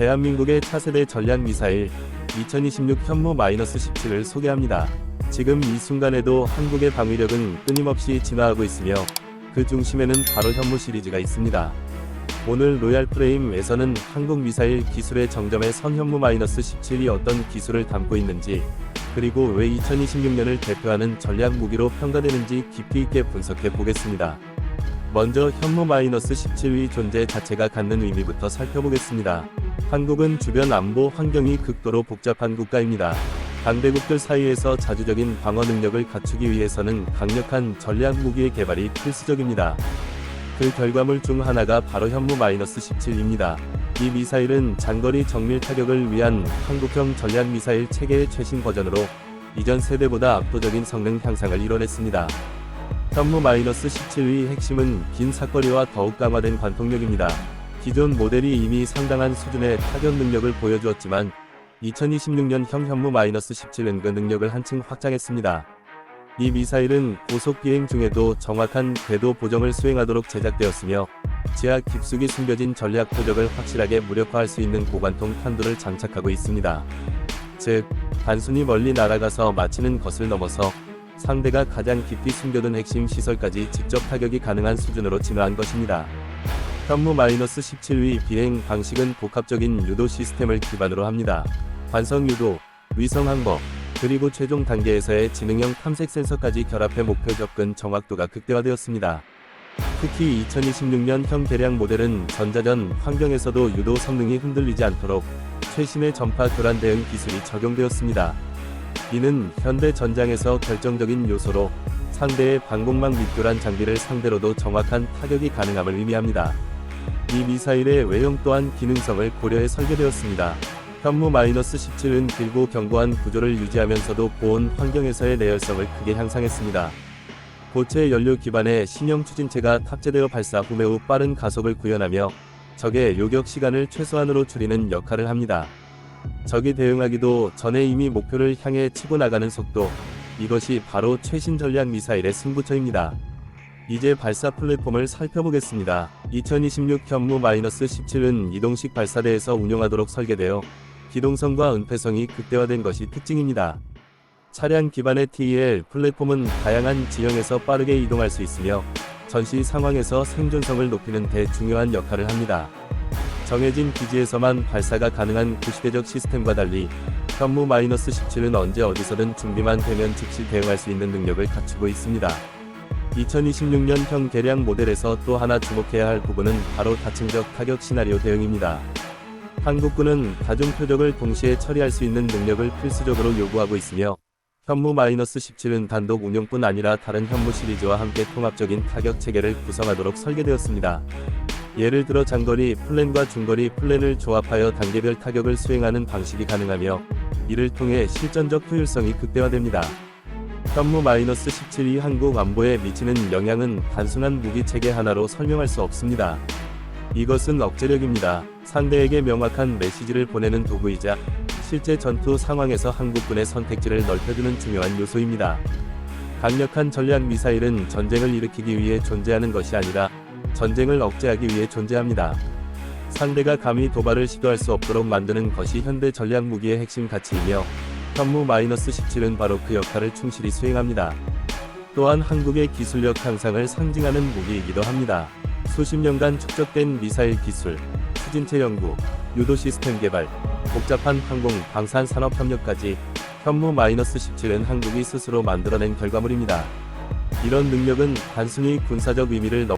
대한민국의 차세대 전략 미사일 2026 현무 마이너스 17을 소개합니다. 지금 이 순간에도 한국의 방위력은 끊임없이 진화하고 있으며 그 중심에는 바로 현무 시리즈가 있습니다. 오늘 로얄 프레임에서는 한국 미사일 기술의 정점에 선 현무 마이너스 17이 어떤 기술을 담고 있는지 그리고 왜 2026년을 대표하는 전략 무기로 평가되는지 깊이 있게 분석해 보겠습니다. 먼저 현무 마이너스 17의 존재 자체가 갖는 의미부터 살펴보겠습니다. 한국은 주변 안보 환경이 극도로 복잡한 국가입니다. 강대국들 사이에서 자주적인 방어 능력을 갖추기 위해서는 강력한 전략 무기의 개발이 필수적입니다. 그 결과물 중 하나가 바로 현무 마이너스 17입니다. 이 미사일은 장거리 정밀 타격을 위한 한국형 전략 미사일 체계의 최신 버전으로 이전 세대보다 압도적인 성능 향상을 이뤄냈습니다. 현무 마이너스 17의 핵심은 긴 사거리와 더욱 강화된 관통력입니다. 기존 모델이 이미 상당한 수준의 타격 능력을 보여주었지만 2026년 형 현무 마이너스 17 은 그 능력을 한층 확장했습니다. 이 미사일은 고속 비행 중에도 정확한 궤도 보정을 수행하도록 제작되었으며 지하 깊숙이 숨겨진 전략 표적을 확실하게 무력화할 수 있는 고관통 탄두를 장착하고 있습니다. 즉, 단순히 멀리 날아가서 마치는 것을 넘어서 상대가 가장 깊이 숨겨둔 핵심 시설까지 직접 타격이 가능한 수준으로 진화한 것입니다. 현무 마이너스 17의 비행 방식은 복합적인 유도 시스템을 기반으로 합니다. 관성 유도, 위성 항법, 그리고 최종 단계에서의 지능형 탐색 센서까지 결합해 목표 접근 정확도가 극대화되었습니다. 특히 2026년형 대량 모델은 전자전 환경에서도 유도 성능이 흔들리지 않도록 최신의 전파 교란 대응 기술이 적용되었습니다. 이는 현대 전장에서 결정적인 요소로 상대의 방공망 밑교란 장비를 상대로도 정확한 타격이 가능함을 의미합니다. 이 미사일의 외형 또한 기능성을 고려해 설계되었습니다. 현무 마이너스 17은 길고 견고한 구조를 유지하면서도 보온 환경에서의 내열성을 크게 향상했습니다. 고체 연료 기반의 신형 추진체가 탑재되어 발사 후 매우 빠른 가속을 구현하며 적의 요격 시간을 최소한으로 줄이는 역할을 합니다. 적이 대응하기도 전에 이미 목표를 향해 치고 나가는 속도, 이것이 바로 최신 전략 미사일의 승부처입니다. 이제 발사 플랫폼을 살펴보겠습니다. 2026 현무 마이너스 17은 이동식 발사대에서 운용하도록 설계되어 기동성과 은폐성이 극대화된 것이 특징입니다. 차량 기반의 TEL 플랫폼은 다양한 지형에서 빠르게 이동할 수 있으며 전시 상황에서 생존성을 높이는 데 중요한 역할을 합니다. 정해진 기지에서만 발사가 가능한 구시대적 시스템과 달리 현무 마이너스 17은 언제 어디서든 준비만 되면 즉시 대응할 수 있는 능력을 갖추고 있습니다. 2026년형 개량 모델에서 또 하나 주목해야 할 부분은 바로 다층적 타격 시나리오 대응입니다. 한국군은 다중 표적을 동시에 처리할 수 있는 능력을 필수적으로 요구하고 있으며 현무 마이너스 17은 단독 운용뿐 아니라 다른 현무 시리즈와 함께 통합적인 타격 체계를 구성하도록 설계되었습니다. 예를 들어 장거리 플랜과 중거리 플랜을 조합하여 단계별 타격을 수행하는 방식이 가능하며 이를 통해 실전적 효율성이 극대화됩니다. 현무 마이너스 17이 한국 안보에 미치는 영향은 단순한 무기 체계 하나로 설명할 수 없습니다. 이것은 억제력입니다. 상대에게 명확한 메시지를 보내는 도구이자 실제 전투 상황에서 한국군의 선택지를 넓혀주는 중요한 요소입니다. 강력한 전략 미사일은 전쟁을 일으키기 위해 존재하는 것이 아니라 전쟁을 억제하기 위해 존재합니다. 상대가 감히 도발을 시도할 수 없도록 만드는 것이 현대 전략 무기의 핵심 가치이며 현무 마이너스 17은 바로 그 역할을 충실히 수행합니다. 또한 한국의 기술력 향상을 상징하는 무기이기도 합니다. 수십 년간 축적된 미사일 기술, 추진체 연구, 유도 시스템 개발, 복잡한 항공 방산 산업 협력까지 현무 마이너스 17은 한국이 스스로 만들어낸 결과물입니다. 이런 능력은 단순히 군사적 의미를 넘